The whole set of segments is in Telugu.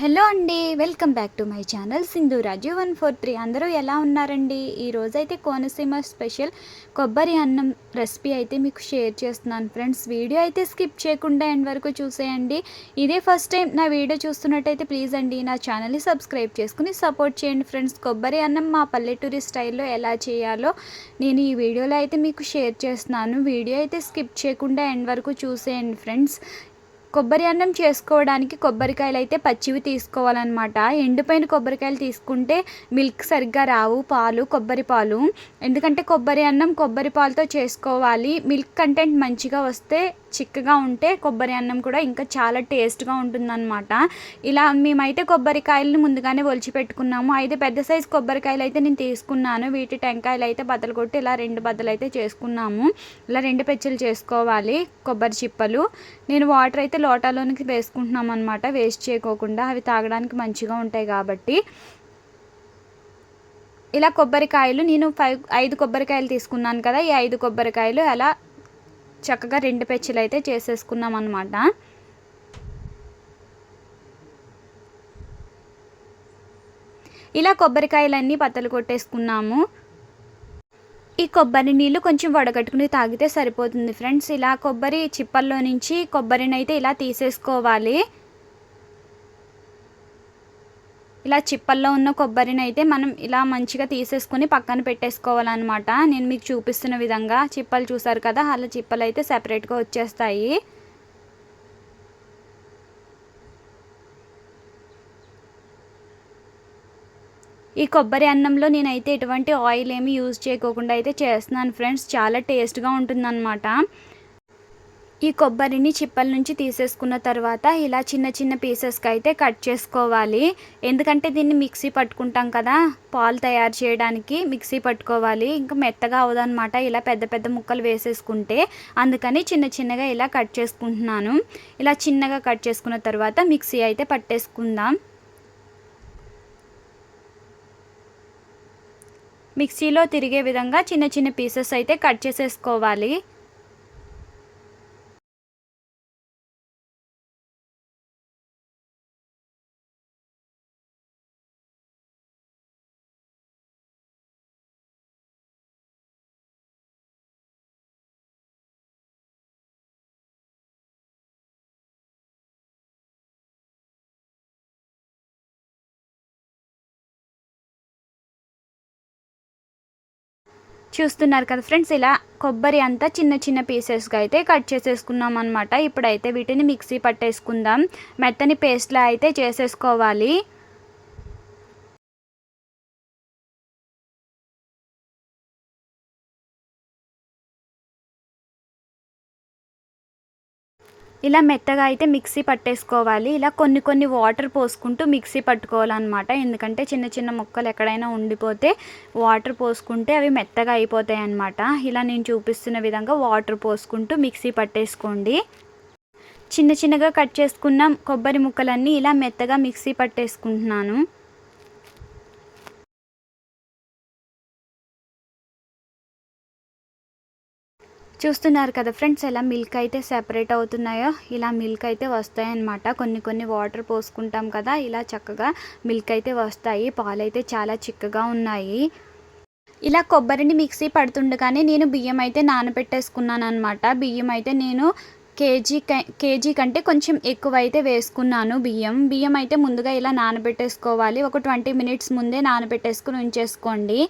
హలో అండి welcome back to my channel Sindhu Raju one four three. అందరూ ఎలా ఉన్నారండి? ఈరోజైతే కోనసీమ స్పెషల్ కొబ్బరి అన్నం రెసిపీ అయితే మీకు షేర్ చేస్తున్నాను ఫ్రెండ్స్. వీడియో అయితే స్కిప్ చేయకుండా ఎండ్ వరకు చూసేయండి. ఇదే ఫస్ట్ టైం నా వీడియో చూస్తున్నట్టయితే ప్లీజ్ అండి నా ఛానల్ని సబ్స్క్రైబ్ చేసుకుని సపోర్ట్ చేయండి ఫ్రెండ్స్. కొబ్బరి అన్నం మా పల్లెటూరి స్టైల్లో ఎలా చేయాలో నేను ఈ వీడియోలో అయితే మీకు షేర్ చేస్తున్నాను. వీడియో అయితే స్కిప్ చేయకుండా ఎండ్ వరకు చూసేయండి ఫ్రెండ్స్. కొబ్బరి అన్నం చేసుకోవడానికి కొబ్బరికాయలు అయితే పచ్చివి తీసుకోవాలన్నమాట. ఎండిపోయిన కొబ్బరికాయలు తీసుకుంటే మిల్క్ సరిగ్గా రావు పాలు కొబ్బరి పాలు. ఎందుకంటే కొబ్బరి అన్నం కొబ్బరి పాలతో చేసుకోవాలి. మిల్క్ కంటెంట్ మంచిగా వస్తే చిక్కగా ఉంటే కొబ్బరి అన్నం కూడా ఇంకా చాలా టేస్ట్గా ఉంటుందన్నమాట. ఇలా మేమైతే కొబ్బరికాయలను ముందుగానే ఒలిచి పెట్టుకున్నాము. అయితే పెద్ద సైజు కొబ్బరికాయలు అయితే నేను తీసుకున్నాను. వీటి టెంకాయలు అయితే బద్దలు కొట్టి ఇలా రెండు బద్దలు అయితే చేసుకున్నాము. ఇలా రెండు పెచ్చలు చేసుకోవాలి కొబ్బరి చిప్పలు. నేను వాటర్ అయితే లోటాలోనికి వేసుకుంటున్నాం అనమాట వేస్ట్ చేయకోకుండా అవి తాగడానికి మంచిగా ఉంటాయి కాబట్టి. ఇలా కొబ్బరికాయలు నేను ఫైవ్ ఐదు కొబ్బరికాయలు తీసుకున్నాను కదా ఈ ఐదు కొబ్బరికాయలు అలా చక్కగా రెండు పెచ్చులు అయితే చేసేసుకున్నాం అనమాట ఇలా కొబ్బరికాయలన్నీ పత్తలు కొట్టేసుకున్నాము. ఈ కొబ్బరి నీళ్ళు కొంచెం వడగట్టుకుని తాగితే సరిపోతుంది ఫ్రెండ్స్. ఇలా కొబ్బరి చిప్పల్లో నుంచి కొబ్బరిని అయితే ఇలా తీసేసుకోవాలి. ఇలా చిప్పల్లో ఉన్న కొబ్బరిని అయితే మనం ఇలా మంచిగా తీసేసుకొని పక్కన పెట్టేసుకోవాలన్నమాట. నేను మీకు చూపిస్తున్న విధంగా చిప్పలు చూసారు కదా అలా చిప్పలు అయితే సపరేట్గా వచ్చేస్తాయి. ఈ కొబ్బరి అన్నంలో నేనైతే ఎటువంటి ఆయిల్ ఏమి యూజ్ చేయకోకుండా అయితే చేస్తున్నాను ఫ్రెండ్స్ చాలా టేస్ట్గా ఉంటుందన్నమాట. ఈ కొబ్బరిని చిప్పల నుంచి తీసేసుకున్న తర్వాత ఇలా చిన్న చిన్న పీసెస్కి అయితే కట్ చేసుకోవాలి. ఎందుకంటే దీన్ని మిక్సీ పట్టుకుంటాం కదా పాలు తయారు చేయడానికి మిక్సీ పట్టుకోవాలి. ఇంకా మెత్తగా అవదనమాట ఇలా పెద్ద పెద్ద ముక్కలు వేసేసుకుంటే. అందుకని చిన్న చిన్నగా ఇలా కట్ చేసుకుంటున్నాను. ఇలా చిన్నగా కట్ చేసుకున్న తర్వాత మిక్సీ అయితే పట్టేసుకుందాం. మిక్సీలో తిరిగే విధంగా చిన్న చిన్న పీసెస్ అయితే కట్ చేసేసుకోవాలి. చూస్తున్నారు కదా ఫ్రెండ్స్ ఇలా కొబ్బరి అంతా చిన్న చిన్న పీసెస్గా అయితే కట్ చేసేసుకున్నాం అనమాట ఇప్పుడైతే వీటిని మిక్సీ పట్టేసుకుందాం. మెత్తని పేస్ట్లా అయితే చేసేసుకోవాలి. ఇలా మెత్తగా అయితే మిక్సీ పట్టేసుకోవాలి. ఇలా కొన్ని కొన్ని వాటర్ పోసుకుంటూ మిక్సీ పట్టుకోవాలన్నమాట. ఎందుకంటే చిన్న చిన్న ముక్కలు ఎక్కడైనా ఉండిపోతే వాటర్ పోసుకుంటే అవి మెత్తగా అయిపోతాయి అన్నమాట ఇలా నేను చూపిస్తున్న విధంగా వాటర్ పోసుకుంటూ మిక్సీ పట్టేసుకోండి. చిన్న చిన్నగా కట్ చేసుకున్న కొబ్బరి ముక్కలన్నీ ఇలా మెత్తగా మిక్సీ పట్టేసుకుంటున్నాను. చూస్తున్నారు కదా ఫ్రెండ్స్ ఎలా మిల్క్ అయితే సెపరేట్ అవుతున్నాయో ఇలా మిల్క్ అయితే వస్తాయన్నమాట. కొన్ని కొన్ని వాటర్ పోసుకుంటాం కదా ఇలా చక్కగా మిల్క్ అయితే వస్తాయి. పాలైతే చాలా చిక్కగా ఉన్నాయి. ఇలా కొబ్బరిని మిక్సీ పడుతుండగానే నేను బియ్యం అయితే నానబెట్టేసుకున్నాను అనమాట బియ్యం అయితే నేను కేజీ కేజీ కంటే కొంచెం ఎక్కువ అయితే వేసుకున్నాను బియ్యం. బియ్యం అయితే ముందుగా ఇలా నానబెట్టేసుకోవాలి. ఒక ట్వంటీ మినిట్స్ ముందే నానబెట్టేసుకుని ఉంచేసుకోండి.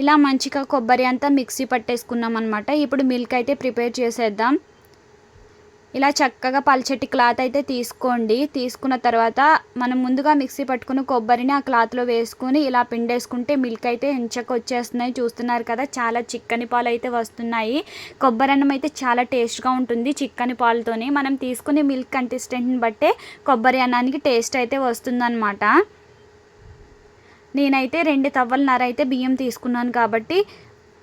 ఇలా మంచిగా కొబ్బరి అంతా మిక్సీ పట్టేసుకున్నాం అనమాట ఇప్పుడు మిల్క్ అయితే ప్రిపేర్ చేసేద్దాం. ఇలా చక్కగా పల్చటి క్లాత్ అయితే తీసుకోండి. తీసుకున్న తర్వాత మనం ముందుగా మిక్సీ పట్టుకుని కొబ్బరిని ఆ క్లాత్లో వేసుకుని ఇలా పిండేసుకుంటే మిల్క్ అయితే ఎంచక వచ్చేస్తున్నాయి చూస్తున్నారు కదా చాలా చిక్కని పాలు అయితే వస్తున్నాయి. కొబ్బరి అన్నం అయితే చాలా టేస్ట్గా ఉంటుంది చిక్కని పాలతోనే. మనం తీసుకునే మిల్క్ కన్సిస్టెంట్ని బట్టే కొబ్బరి అన్నానికి టేస్ట్ అయితే వస్తుందన్నమాట. నేనైతే రెండు తవ్వలన్నర అయితే బియ్యం తీసుకున్నాను కాబట్టి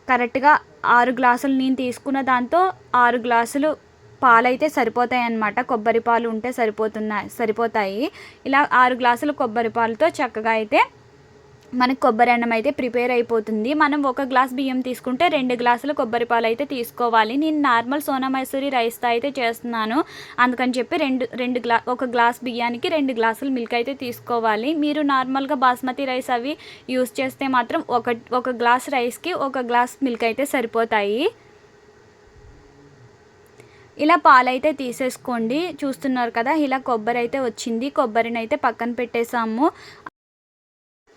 కరెక్ట్గా ఆరు గ్లాసులు నేను తీసుకున్న దాంతో ఆరు గ్లాసులు పాలైతే సరిపోతాయి అన్నమాట కొబ్బరి పాలు ఉంటే సరిపోతున్నాయి సరిపోతాయి. ఇలా ఆరు గ్లాసులు కొబ్బరి పాలతో చక్కగా అయితే మనకు కొబ్బరి అన్నం అయితే ప్రిపేర్ అయిపోతుంది. మనం ఒక గ్లాస్ బియ్యం తీసుకుంటే రెండు గ్లాసులు కొబ్బరి పాలు అయితే తీసుకోవాలి. నేను నార్మల్ సోనా మైసూరి రైస్తో అయితే చేస్తున్నాను. అందుకని చెప్పి రెండు రెండు గ్లా ఒక గ్లాస్ బియ్యానికి రెండు గ్లాసులు మిల్క్ అయితే తీసుకోవాలి. మీరు నార్మల్గా బాస్మతి రైస్ అవి యూస్ చేస్తే మాత్రం ఒక ఒక గ్లాస్ రైస్కి ఒక గ్లాస్ మిల్క్ అయితే సరిపోతాయి. ఇలా పాలైతే తీసేసుకోండి. చూస్తున్నారు కదా ఇలా కొబ్బరి అయితే వచ్చింది. కొబ్బరిని అయితే పక్కన పెట్టేసాము.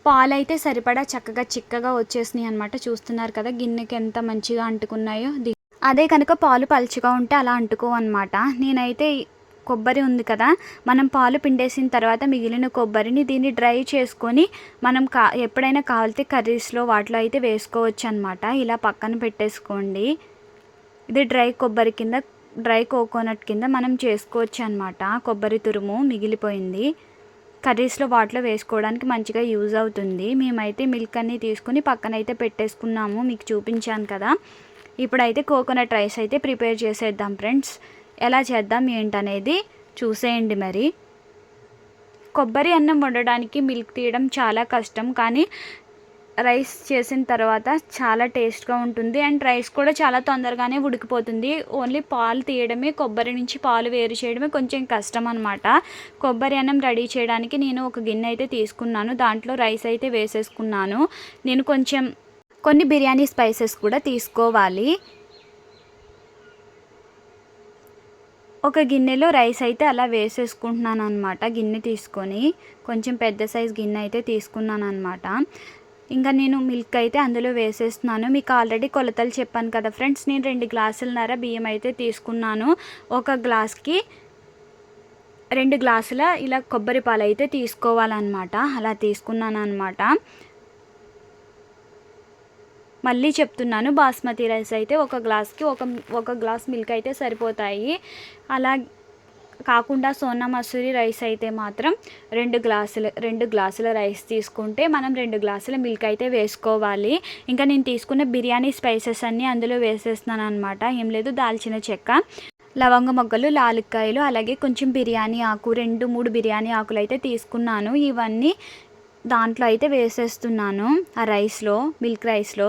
పాలైతే సరిపడా చక్కగా చిక్కగా వచ్చేసినాయి అనమాట చూస్తున్నారు కదా గిన్నెకి ఎంత మంచిగా అంటుకున్నాయో. అదే కనుక పాలు పలుచగా ఉంటే అలా అంటుకో అనమాట నేనైతే కొబ్బరి ఉంది కదా మనం పాలు పిండేసిన తర్వాత మిగిలిన కొబ్బరిని దీన్ని డ్రై చేసుకొని మనం కా ఎప్పుడైనా కావాలితే కర్రీస్లో వాటిలో అయితే వేసుకోవచ్చు అనమాట ఇలా పక్కన పెట్టేసుకోండి. ఇది డ్రై కొబ్బరి కింద డ్రై కోకోనట్ కింద మనం చేసుకోవచ్చు అనమాట కొబ్బరి తురుము మిగిలిపోయింది. కర్రీస్లో వాటిలో వేసుకోవడానికి మంచిగా యూజ్ అవుతుంది. మేమైతే మిల్క్ అన్నీ తీసుకుని పక్కన అయితే పెట్టేసుకున్నాము. మీకు చూపించాను కదా. ఇప్పుడైతే కోకోనట్ రైస్ అయితే ప్రిపేర్ చేసేద్దాం ఫ్రెండ్స్. ఎలా చేద్దాం ఏంటనేది చూసేయండి మరి. కొబ్బరి అన్నం వండడానికి మిల్క్ తీయడం చాలా కష్టం. కానీ రైస్ చేసిన తర్వాత చాలా టేస్ట్గా ఉంటుంది. అండ్ రైస్ కూడా చాలా తొందరగానే ఉడికిపోతుంది. ఓన్లీ పాలు తీయడమే కొబ్బరి నుంచి పాలు వేరు చేయడమే కొంచెం కష్టం అనమాట కొబ్బరి అన్నం రెడీ చేయడానికి నేను ఒక గిన్నె అయితే తీసుకున్నాను. దాంట్లో రైస్ అయితే వేసేసుకున్నాను. నేను కొంచెం కొన్ని బిర్యానీ స్పైసెస్ కూడా తీసుకోవాలి. ఒక గిన్నెలో రైస్ అయితే అలా వేసేసుకుంటున్నాను అనమాట గిన్నె తీసుకొని కొంచెం పెద్ద సైజ్ గిన్నె అయితే తీసుకున్నాను అనమాట ఇంకా నేను మిల్క్ అయితే అందులో వేసేస్తున్నాను. మీకు ఆల్రెడీ కొలతలు చెప్పాను కదా ఫ్రెండ్స్ నేను రెండు గ్లాసులన్నర బియ్యం అయితే తీసుకున్నాను. ఒక గ్లాస్కి రెండు గ్లాసుల ఇలా కొబ్బరి పాలు అయితే తీసుకోవాలన్నమాట. అలా తీసుకున్నాను అనమాట మళ్ళీ చెప్తున్నాను బాస్మతి రైస్ అయితే ఒక గ్లాస్కి ఒక ఒక గ్లాస్ మిల్క్ అయితే సరిపోతాయి. అలా కాకుండా సోనా మసూరి రైస్ అయితే మాత్రం రెండు గ్లాసులు రెండు గ్లాసుల రైస్ తీసుకుంటే మనం రెండు గ్లాసుల మిల్క్ అయితే వేసుకోవాలి. ఇంకా నేను తీసుకున్న బిర్యానీ స్పైసెస్ అన్నీ అందులో వేసేస్తున్నాను అనమాట ఏం లేదు దాల్చిన చెక్క లవంగ మొగ్గలు లాలిక్కాయలు అలాగే కొంచెం బిర్యానీ ఆకు రెండు మూడు బిర్యానీ ఆకులు అయితే తీసుకున్నాను. ఇవన్నీ దాంట్లో అయితే వేసేస్తున్నాను ఆ రైస్లో మిల్క్ రైస్లో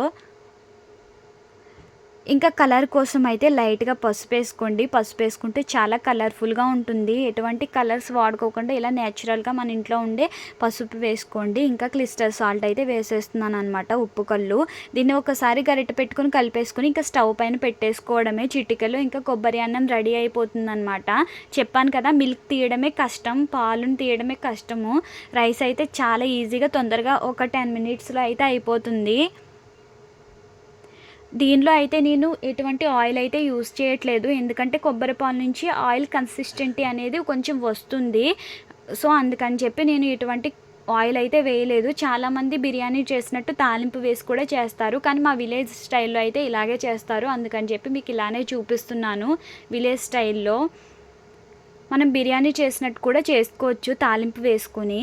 ఇంకా కలర్ కోసం అయితే లైట్గా పసుపు వేసుకోండి. పసుపు వేసుకుంటే చాలా కలర్ఫుల్గా ఉంటుంది. ఎటువంటి కలర్స్ వాడుకోకుండా ఇలా నేచురల్గా మన ఇంట్లో ఉండే పసుపు వేసుకోండి. ఇంకా క్లిస్టర్ సాల్ట్ అయితే వేసేస్తున్నాను అనమాట ఉప్పు కళ్ళు. దీన్ని ఒకసారి గరిట పెట్టుకుని కలిపేసుకుని ఇంకా స్టవ్ పైన పెట్టేసుకోవడమే. చిటికలు ఇంకా కొబ్బరి అన్నం రెడీ అయిపోతుంది అనమాట చెప్పాను కదా మిల్క్ తీయడమే కష్టం పాలను తీయడమే కష్టము. రైస్ అయితే చాలా ఈజీగా తొందరగా ఒక టెన్ మినిట్స్లో అయితే అయిపోతుంది. దీనిలో అయితే నేను ఎటువంటి ఆయిల్ అయితే యూస్ చేయట్లేదు. ఎందుకంటే కొబ్బరి పాలు నుంచి ఆయిల్ కన్సిస్టెంటీ అనేది కొంచెం వస్తుంది. సో అందుకని చెప్పి నేను ఎటువంటి ఆయిల్ అయితే వేయలేదు. చాలామంది బిర్యానీ చేసినట్టు తాలింపు వేసి కూడా చేస్తారు. కానీ మా విలేజ్ స్టైల్లో అయితే ఇలాగే చేస్తారు. అందుకని చెప్పి మీకు ఇలానే చూపిస్తున్నాను విలేజ్ స్టైల్లో. మనం బిర్యానీ చేసినట్టు కూడా చేసుకోవచ్చు తాలింపు వేసుకుని.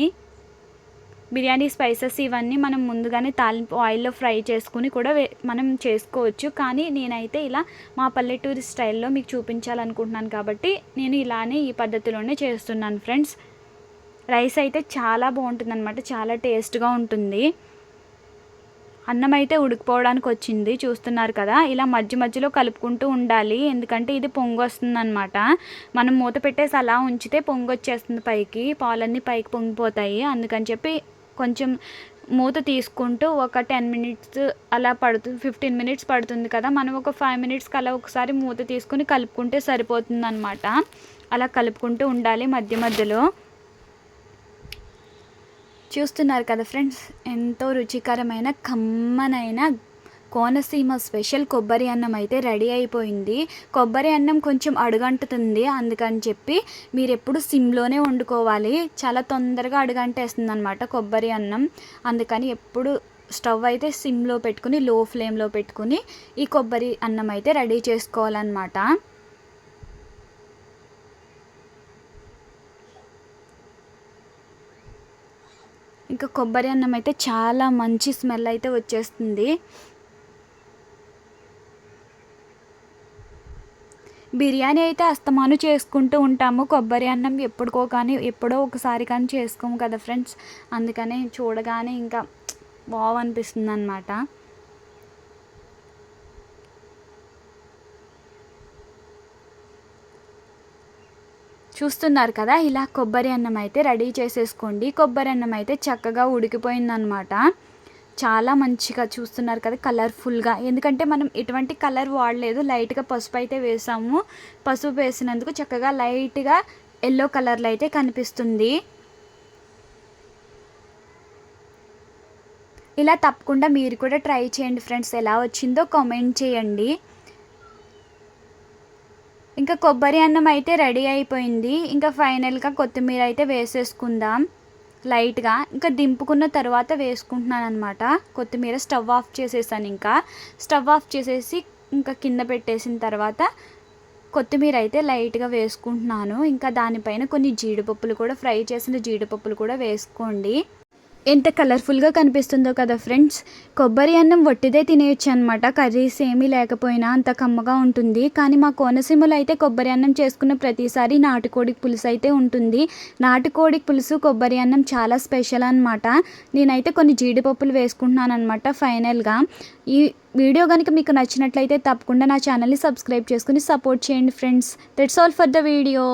బిర్యానీ స్పైసెస్ ఇవన్నీ మనం ముందుగానే తాలింపు ఆయిల్లో ఫ్రై చేసుకుని కూడా మనం చేసుకోవచ్చు. కానీ నేనైతే ఇలా మా పల్లెటూరి స్టైల్లో మీకు చూపించాలనుకుంటున్నాను కాబట్టి నేను ఇలానే ఈ పద్ధతిలోనే చేస్తున్నాను ఫ్రెండ్స్. రైస్ అయితే చాలా బాగుంటుంది చాలా టేస్ట్గా ఉంటుంది. అన్నం అయితే ఉడికిపోవడానికి వచ్చింది. చూస్తున్నారు కదా ఇలా మధ్య మధ్యలో కలుపుకుంటూ ఉండాలి. ఎందుకంటే ఇది పొంగు వస్తుంది అనమాట మనం మూత పెట్టేసి అలా ఉంచితే పొంగు వచ్చేస్తుంది పైకి. పాలన్నీ పైకి పొంగిపోతాయి. అందుకని చెప్పి కొంచెం మూత తీసుకుంటూ ఒక టెన్ మినిట్స్ అలా పడుతుంది ఫిఫ్టీన్ మినిట్స్ పడుతుంది కదా మనం ఒక ఫైవ్ మినిట్స్కి అలా ఒకసారి మూత తీసుకుని కలుపుకుంటే సరిపోతుంది అనమాట అలా కలుపుకుంటూ ఉండాలి మధ్య మధ్యలో. చూస్తున్నారు కదా ఫ్రెండ్స్ ఎంతో రుచికరమైన కమ్మనైన కోనసీమ స్పెషల్ కొబ్బరి అన్నం అయితే రెడీ అయిపోయింది. కొబ్బరి అన్నం కొంచెం అడుగంటుతుంది. అందుకని చెప్పి మీరు ఎప్పుడు సిమ్లోనే వండుకోవాలి. చాలా తొందరగా అడుగంటేస్తుంది అనమాట కొబ్బరి అన్నం. అందుకని ఎప్పుడు స్టవ్ అయితే సిమ్లో పెట్టుకుని లో ఫ్లేమ్లో పెట్టుకుని ఈ కొబ్బరి అన్నం అయితే రెడీ చేసుకోవాలన్నమాట. ఇంకా కొబ్బరి అన్నం అయితే చాలా మంచి స్మెల్ అయితే వచ్చేస్తుంది. బిర్యానీ అయితే అస్తమాను చేసుకుంటూ ఉంటాము. కొబ్బరి అన్నం ఎప్పుడుకో కానీ ఎప్పుడో ఒకసారి కానీ చేసుకోము కదా ఫ్రెండ్స్. అందుకనే చూడగానే ఇంకా వావ్ అనిపిస్తుంది అనమాట చూస్తున్నారు కదా ఇలా కొబ్బరి అన్నం అయితే రెడీ చేసేసుకోండి. కొబ్బరి అన్నం అయితే చక్కగా ఉడికిపోయిందనమాట చాలా మంచిగా చూస్తున్నారు కదా కలర్ఫుల్గా ఎందుకంటే మనం ఎటువంటి కలర్ వాడలేదు. లైట్గా పసుపు అయితే వేసాము. పసుపు వేసినందుకు చక్కగా లైట్గా ఎల్లో కలర్లో అయితే కనిపిస్తుంది. ఇలా తప్పకుండా మీరు కూడా ట్రై చేయండి ఫ్రెండ్స్ ఎలా వచ్చిందో కామెంట్ చేయండి. ఇంకా కొబ్బరి అన్నం అయితే రెడీ అయిపోయింది. ఇంకా ఫైనల్గా కొత్తిమీర అయితే వేసేసుకుందాం. లైట్గా ఇంకా దింపుకున్న తర్వాత వేసుకుంటున్నాను అనమాట కొత్తిమీర స్టవ్ ఆఫ్ చేసేసాను ఇంకా. స్టవ్ ఆఫ్ చేసేసి ఇంకా కింద పెట్టేసిన తర్వాత కొత్తిమీర అయితే లైట్గా వేసుకుంటున్నాను. ఇంకా దానిపైన కొన్ని జీడిపప్పులు కూడా ఫ్రై చేసిన జీడిపప్పులు కూడా వేసుకోండి. ఎంత కలర్ఫుల్గా కనిపిస్తుందో కదా ఫ్రెండ్స్ కొబ్బరి అన్నం వట్టిదే తినేయచ్చు అనమాట కర్రీస్ ఏమీ లేకపోయినా అంత కమ్మగా ఉంటుంది. కానీ మా కోనసీమలో అయితే కొబ్బరి అన్నం చేసుకున్న ప్రతిసారి నాటుకోడి పులుసు అయితే ఉంటుంది. నాటుకోడి పులుసు కొబ్బరి అన్నం చాలా స్పెషల్ అనమాట నేనైతే కొన్ని జీడిపప్పులు వేసుకుంటున్నాను అనమాట ఫైనల్గా ఈ వీడియో కనుక మీకు నచ్చినట్లయితే తప్పకుండా నా ఛానల్ని సబ్స్క్రైబ్ చేసుకుని సపోర్ట్ చేయండి friends that's all for the video